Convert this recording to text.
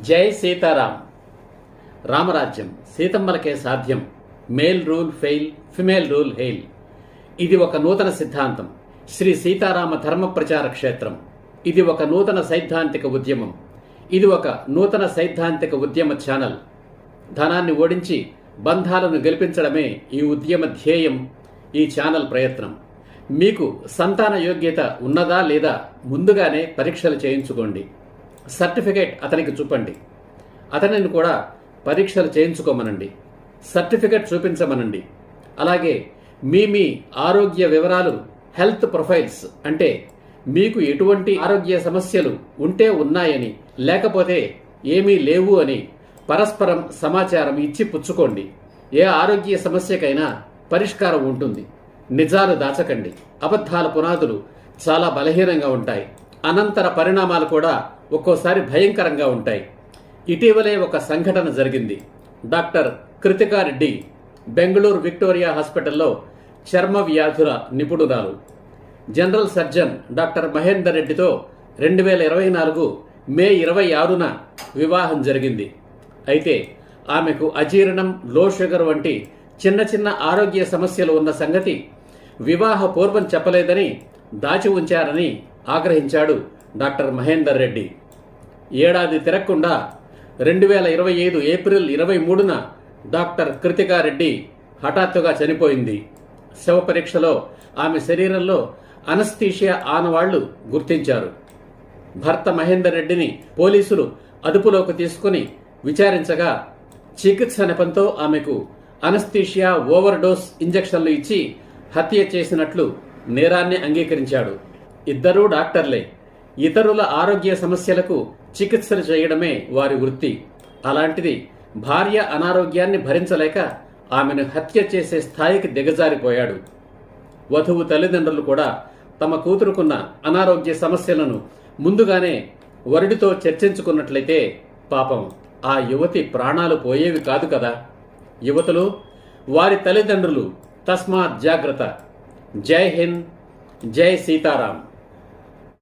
జై సీతారాం. రామరాజ్యం సీతమ్మలకే సాధ్యం. Male rule fail female rule hail. ఇది ఒక నూతన సిద్ధాంతం. శ్రీ సీతారామ ధర్మ ప్రచార క్షేత్రం. ఇది ఒక నూతన సైద్ధాంతిక ఉద్యమం. ఇది ఒక నూతన సైద్ధాంతిక ఉద్యమ ఛానల్. ధనాన్ని ఓడించి బంధాలను గెలిపించడమే ఈ ఉద్యమ ధ్యేయం ఈ ఛానల్ ప్రయత్నం. మీకు సంతాన యోగ్యత ఉన్నదా లేదా ముందుగానే పరీక్షలు చేయించుకోండి. సర్టిఫికేట్ అతనికి చూపండి. అతనిని కూడా పరీక్షలు చేయించుకోమనండి. సర్టిఫికేట్ చూపించమనండి. అలాగే మీ మీ ఆరోగ్య వివరాలు హెల్త్ ప్రొఫైల్స్ అంటే మీకు ఎటువంటి ఆరోగ్య సమస్యలు ఉంటే ఉన్నాయని లేకపోతే ఏమీ లేవు అని పరస్పరం సమాచారం ఇచ్చి పుచ్చుకోండి. ఏ ఆరోగ్య సమస్యకైనా పరిష్కారం ఉంటుంది. నిజాలు దాచకండి. అబద్ధాల పునాదులు చాలా బలహీనంగా ఉంటాయి. అనంతర పరిణామాలు కూడా ఒక్కోసారి భయంకరంగా ఉంటాయి. ఇటీవలే ఒక సంఘటన జరిగింది. డాక్టర్ కృతికా రెడ్డి బెంగళూరు విక్టోరియా హాస్పిటల్లో చర్మ వ్యాధుల నిపుణురాలు. జనరల్ సర్జన్ డాక్టర్ మహేందర్ రెడ్డితో రెండు వేల ఇరవై నాలుగు మే ఇరవై ఆరున వివాహం జరిగింది. అయితే ఆమెకు అజీర్ణం లో షుగర్ వంటి చిన్న చిన్న ఆరోగ్య సమస్యలు ఉన్న సంగతి వివాహ పూర్వం చెప్పలేదని దాచి ఉంచారని ఆగ్రహించాడు డాక్టర్ మహేందర్ రెడ్డి. ఏడాది తిరగకుండా రెండు వేల ఇరవై ఐదు ఏప్రిల్ ఇరవై మూడున డాక్టర్ కృతికారెడ్డి హఠాత్తుగా చనిపోయింది. శవ పరీక్షలో ఆమె శరీరంలో అనస్థీషియా ఆనవాళ్ళు గుర్తించారు. భర్త మహేందర్ రెడ్డిని పోలీసులు అదుపులోకి తీసుకుని విచారించగా చికిత్స నెపంతో ఆమెకు అనస్థీషియా ఓవర్ డోస్ ఇంజెక్షన్లు ఇచ్చి హత్య చేసినట్లు నేరాన్ని అంగీకరించాడు. ఇద్దరూ డాక్టర్లే. ఇతరుల ఆరోగ్య సమస్యలకు చికిత్సలు చేయడమే వారి వృత్తి. అలాంటిది భార్య అనారోగ్యాన్ని భరించలేక ఆమెను హత్య చేసే స్థాయికి దిగజారిపోయాడు. వధువు తల్లిదండ్రులు కూడా తమ కూతురుకున్న అనారోగ్య సమస్యలను ముందుగానే వరుడితో చర్చించుకున్నట్లయితే పాపం ఆ యువతి ప్రాణాలు పోయేవి కాదు కదా. యువతులు వారి తల్లిదండ్రులు తస్మాత్ జాగ్రత్త. జై హింద్ జై సీతారాం.